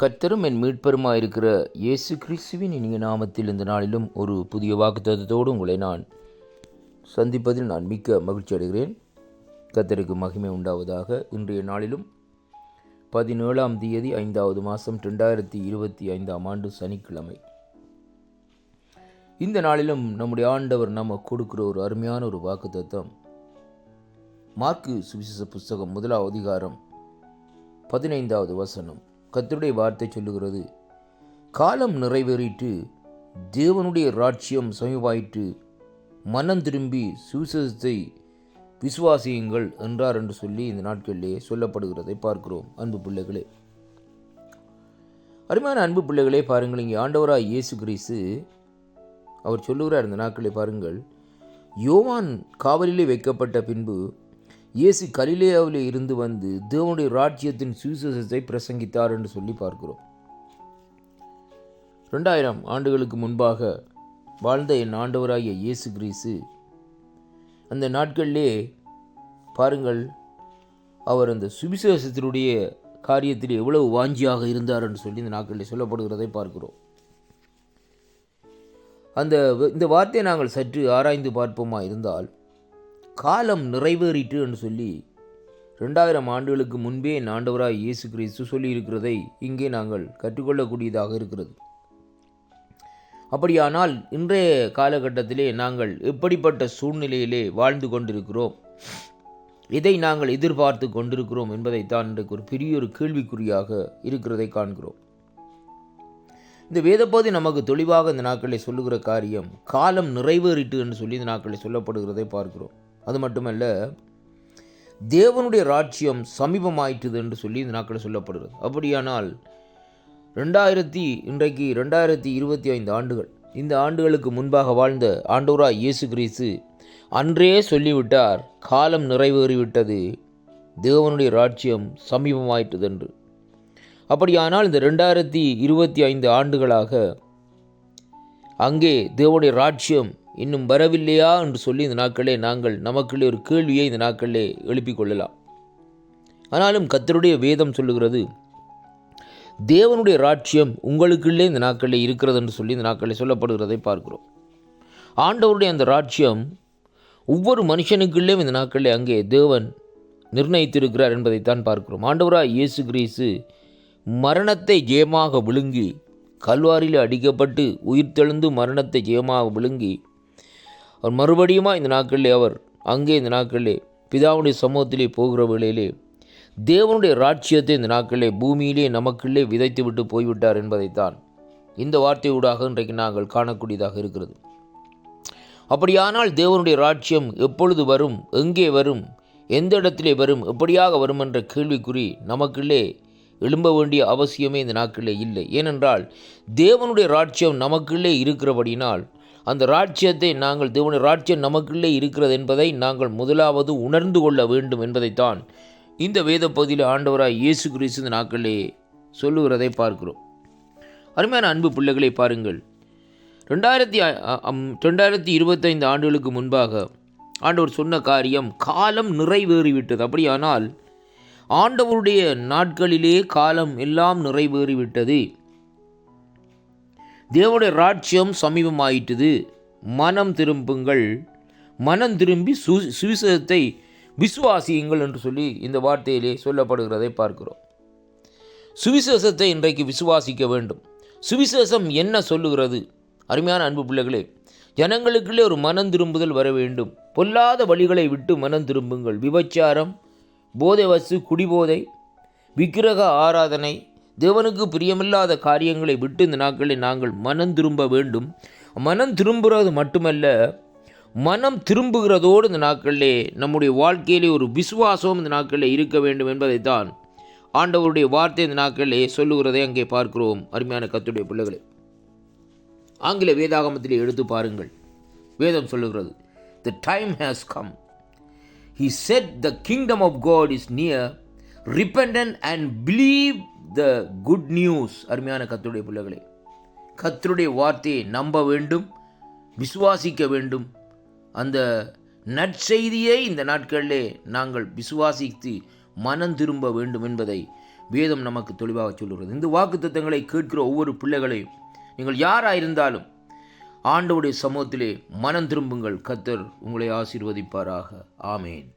கர்த்தரும் என் மீட்பெருமாயிருக்கிற இயேசு கிறிஸ்துவின் இனிய நாமத்தில் இந்த நாளிலும் ஒரு புதிய வாக்குத்தத்தத்தோடு உங்களை நான் சந்திப்பதில் நான் மிக்க மகிழ்ச்சி அடைகிறேன். கர்த்தருக்கு மகிமை உண்டாவதாக இன்றைய நாளிலும் பதினேழாம் தேதி ஐந்தாவது மாதம் ரெண்டாயிரத்தி இருபத்தி ஐந்தாம் ஆண்டு சனிக்கிழமை. இந்த நாளிலும் நம்முடைய ஆண்டவர் நம்ம கொடுக்கிற ஒரு அருமையான ஒரு வாக்குத்தத்தம். மார்க்கு சுவிசேஷ புஸ்தகம் முதலாவது அதிகாரம் பதினைந்தாவது வசனம். கத்தருடைய வார்த்தை சொல்லுகிறது. காலம் நிறைவேறிட்டு தேவனுடைய ராட்சியம் சமீபாயிட்டு மனம் திரும்பி சுவிசேஷத்தை விசுவாசியுங்கள் என்றார் என்று சொல்லி இந்த நாட்களிலே சொல்லப்படுகிறதை பார்க்கிறோம். அன்பு பிள்ளைகளே. அருமையான அன்பு பிள்ளைகளே பாருங்கள் இங்கே ஆண்டவராக இயேசு கிரீஸு அவர் சொல்லுகிறார் இந்த நாட்களை பாருங்கள். யோவான் காவலிலே வைக்கப்பட்ட பின்பு இயேசு கலிலேயாவிலே இருந்து வந்து தேவனுடைய ராஜ்யத்தின் சுவிசேஷத்தை பிரசங்கித்தார் என்று சொல்லி பார்க்கிறோம். ரெண்டாயிரம் ஆண்டுகளுக்கு முன்பாக வாழ்ந்த என் ஆண்டவராகிய இயேசு கிரீஸு அந்த நாட்களிலே பாருங்கள் அவர் அந்த சுவிசேஷத்தினுடைய காரியத்தில் எவ்வளவு வாஞ்சியாக இருந்தார் என்று சொல்லி இந்த நாட்களில் சொல்லப்படுகிறதை பார்க்கிறோம். அந்த இந்த வார்த்தையை நாங்கள் சற்று ஆராய்ந்து பார்ப்போமா இருந்தால் காலம் நிறைவேறிட்டு என்று சொல்லி ரெண்டாயிரம் ஆண்டுகளுக்கு முன்பே என் ஆண்டவராய் இயேசு கிறிஸ்து சொல்லியிருக்கிறதை இங்கே நாங்கள் கற்றுக்கொள்ளக்கூடியதாக இருக்கிறது. அப்படியானால் இன்றைய காலகட்டத்திலே நாங்கள் எப்படிப்பட்ட சூழ்நிலையிலே வாழ்ந்து கொண்டிருக்கிறோம்? இதை நாங்கள் எதிர்பார்த்து கொண்டிருக்கிறோம் என்பதைத்தான் இன்றைக்கு ஒரு பெரிய ஒரு கேள்விக்குறியாக இருக்கிறதை காண்கிறோம். இந்த வேதப்போதி நமக்கு தெளிவாக இந்த நாட்களை சொல்லுகிற காரியம் காலம் நிறைவேறிட்டு என்று சொல்லி இந்த நாட்களை சொல்லப்படுகிறதை பார்க்கிறோம். அது மட்டுமல்ல தேவனுடைய ராஜ்யம் சமீபமாயிட்டுது என்று சொல்லி இந்த நாட்களில் சொல்லப்படுகிறது. அப்படியானால் ரெண்டாயிரத்தி இன்றைக்கு ரெண்டாயிரத்தி இருபத்தி ஐந்து ஆண்டுகள் இந்த ஆண்டுகளுக்கு முன்பாக வாழ்ந்த ஆண்டோரா இயேசு கிறிஸ்து அன்றே சொல்லிவிட்டார் காலம் நிறைவேறிவிட்டது தேவனுடைய ராஜ்யம் சமீபமாயிட்டது என்று. அப்படியானால் இந்த ரெண்டாயிரத்தி இருபத்தி ஐந்து ஆண்டுகளாக அங்கே தேவனுடைய ராஜ்யம் இன்னும் வரவில்லையா என்று சொல்லி இந்த நாட்களே நாங்கள் நமக்குள்ளே ஒரு கேள்வியை இந்த நாட்களே எழுப்பிக் கொள்ளலாம். ஆனாலும் கத்தருடைய வேதம் சொல்லுகிறது தேவனுடைய ராட்சியம் உங்களுக்குள்ளே இந்த நாட்களில் இருக்கிறது என்று சொல்லி இந்த நாட்களில் சொல்லப்படுகிறதை பார்க்கிறோம். ஆண்டவருடைய அந்த ராட்சியம் ஒவ்வொரு மனுஷனுக்குள்ளேயும் இந்த நாட்களில் அங்கே தேவன் நிர்ணயித்திருக்கிறார் என்பதைத்தான் பார்க்கிறோம். ஆண்டவராக இயேசு கிரீசு மரணத்தை ஜெயமாக விழுங்கி கல்வாரியில் அடிக்கப்பட்டு உயிர்த்தெழுந்து மரணத்தை ஜெயமாக விழுங்கி அவர் மறுபடியுமா இந்த நாட்களிலே அவர் அங்கே இந்த நாட்களிலே பிதாவுடைய சமூகத்திலே போகிற வேளையிலே தேவனுடைய ராட்சியத்தை இந்த நாட்களிலே பூமியிலே நமக்குள்ளே விதைத்து விட்டு போய்விட்டார் என்பதைத்தான் இந்த வார்த்தையூடாக இன்றைக்கு நாங்கள் காணக்கூடியதாக இருக்கிறது. அப்படியானால் தேவனுடைய ராட்சியம் எப்பொழுது வரும்? எங்கே வரும்? எந்த இடத்திலே வரும்? எப்படியாக வரும் என்ற கேள்விக்குறி நமக்குள்ளே எழும்ப வேண்டிய அவசியமே இந்த நாட்களிலே இல்லை. ஏனென்றால் தேவனுடைய ராட்சியம் நமக்குள்ளே இருக்கிறபடினால் அந்த ராட்சியத்தை நாங்கள் தேவன ராட்சியம் நமக்குள்ளே இருக்கிறது என்பதை நாங்கள் முதலாவது உணர்ந்து கொள்ள வேண்டும் என்பதைத்தான் இந்த வேத பகுதியில் ஆண்டவராய் இயேசு கிறிஸ்து இந்த நாட்களிலே சொல்லுகிறதை பார்க்கிறோம். அருமையான அன்பு பிள்ளைகளை பாருங்கள். ரெண்டாயிரத்தி ரெண்டாயிரத்தி இருபத்தைந்து ஆண்டுகளுக்கு முன்பாக ஆண்டவர் சொன்ன காரியம் காலம் நிறைவேறிவிட்டது. அப்படியானால் ஆண்டவருடைய நாட்களிலே காலம் எல்லாம் நிறைவேறிவிட்டது. தேவனுடைய ராட்சியம் சமீபமாயிட்டது. மனம் திரும்புங்கள். மனம் திரும்பி சு சுவிசேஷத்தை விசுவாசியுங்கள் என்று சொல்லி இந்த வார்த்தையிலே சொல்லப்படுகிறதை பார்க்கிறோம். சுவிசேஷத்தை இன்றைக்கு விசுவாசிக்க வேண்டும். சுவிசேஷம் என்ன சொல்லுகிறது? அருமையான அன்பு பிள்ளைகளே ஜனங்களுக்குள்ளே ஒரு மனம் திரும்புதல் வர வேண்டும். பொல்லாத வழிகளை விட்டு மனம் திரும்புங்கள். விபச்சாரம் போதை வசு குடிபோதை விக்கிரக ஆராதனை தேவனுக்கு பிரியமில்லாத காரியங்களை விட்டு இந்த நாட்களில் நாங்கள் மனம் திரும்ப வேண்டும். மனம் திரும்புகிறது மட்டுமல்ல மனம் திரும்புகிறதோடு இந்த நாட்களிலே நம்முடைய வாழ்க்கையிலே ஒரு விசுவாசம் இந்த நாட்களில் இருக்க வேண்டும் என்பதைத்தான் ஆண்டவருடைய வார்த்தை இந்த நாட்களிலே சொல்லுகிறதை அங்கே பார்க்கிறோம். அருமையான கத்துடைய பிள்ளைகளை ஆங்கில வேதாகமத்திலே எடுத்து பாருங்கள். வேதம் சொல்லுகிறது the time has come he said the kingdom of God is near repentant and believe the good news அருமையான கத்தருடைய பிள்ளைகளே. கத்தருடைய வார்த்தையை நம்ப வேண்டும் விசுவாசிக்க வேண்டும். அந்த நற்செய்தியை இந்த நாட்களிலே நாங்கள் விசுவாசித்து மனம் திரும்ப வேண்டும் என்பதை வேதம் நமக்கு தெளிவாக சொல்லுகிறது. இந்த வாக்குத்தத்தங்களை கேட்கிற ஒவ்வொரு பிள்ளைகளையும் நீங்கள் யாராக இருந்தாலும் ஆண்டவுடைய சமூகத்திலே மனம் திரும்புங்கள். கத்தர் உங்களை ஆசீர்வதிப்பாராக. ஆமேன்.